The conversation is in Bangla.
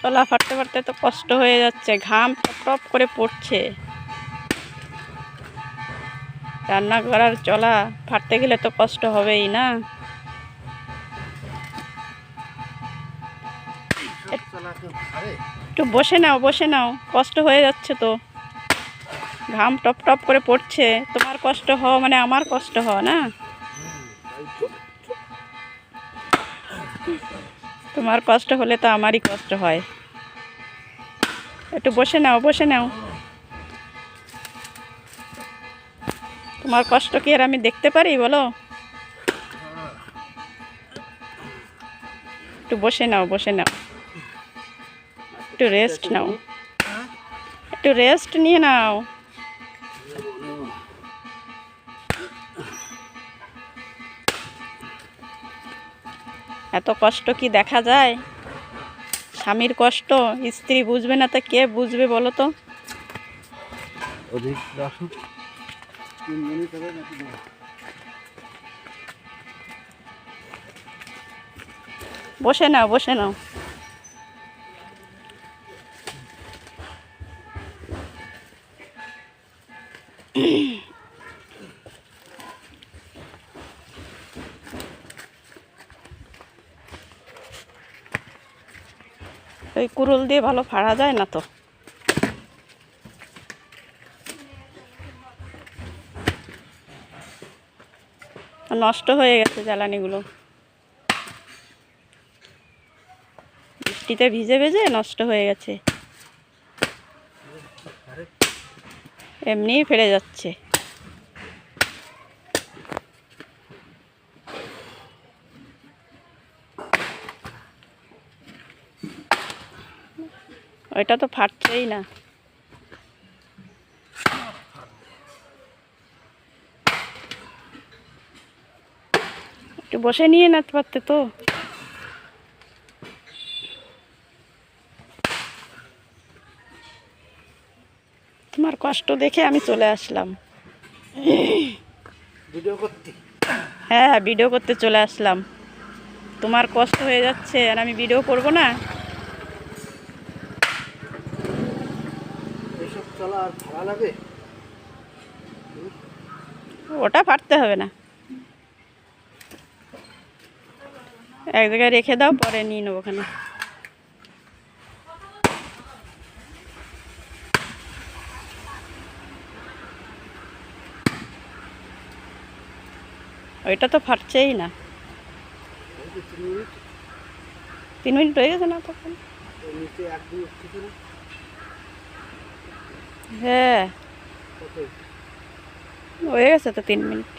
চলা ফাটতে ফাটতে তো কষ্ট হয়ে যাচ্ছে ঘাম টপ করে পড়ছে। রান্না করার চলা ফাটতে গেলে তো কষ্ট হবেই না? একটু বসে নাও বসে নাও কষ্ট হয়ে যাচ্ছে তো। ঘাম টপ টপ করে পড়ছে তোমার কষ্ট হওয়া মানে আমার কষ্ট হওয়া না? তোমার কষ্ট হলে তো আমারই কষ্ট হয়। একটু বসে নাও বসে নাও। তোমার কষ্ট কি আর আমি দেখতে পারি, বলো? একটু বসে নাও বসে নাও। একটু রেস্ট নাও। একটু রেস্ট নিয়ে নাও। এত কষ্ট কি দেখা যায়? স্বামীর কষ্ট স্ত্রী বুঝবে না তো কে বুঝবে বলো তো? বসে নাও বসে নাও। ওই কুরুল দিয়ে ভালো ফাড়া যায় না তো। নষ্ট হয়ে গেছে জ্বালানিগুলো। বৃষ্টিতে ভিজে ভিজে নষ্ট হয়ে গেছে। এমনিই ফেলে যাচ্ছে। ওইটা তো ফাটছেই না। একটু বসে নিয়ে নাচতে পারতে তো। তোমার কষ্ট দেখে আমি চলে আসলাম। ভিডিও করতে। হ্যাঁ ভিডিও করতে চলে আসলাম। তোমার কষ্ট হয়ে যাচ্ছে আর আমি ভিডিও করব না? চলা আর ভাড়া লাগে? ওটা ফাটতে হবে না। এক জায়গায় রেখে দাও পরে নিয়ে নেব ওখানে। ওইটা তো ফাটছেই না। তিন মিনিট। তিন মিনিট হয়ে গেছে না তখন এর নিচে এক দুই উঠতেছে না হ্যাঁ। হয়ে গেছে তো তিন মিনিট।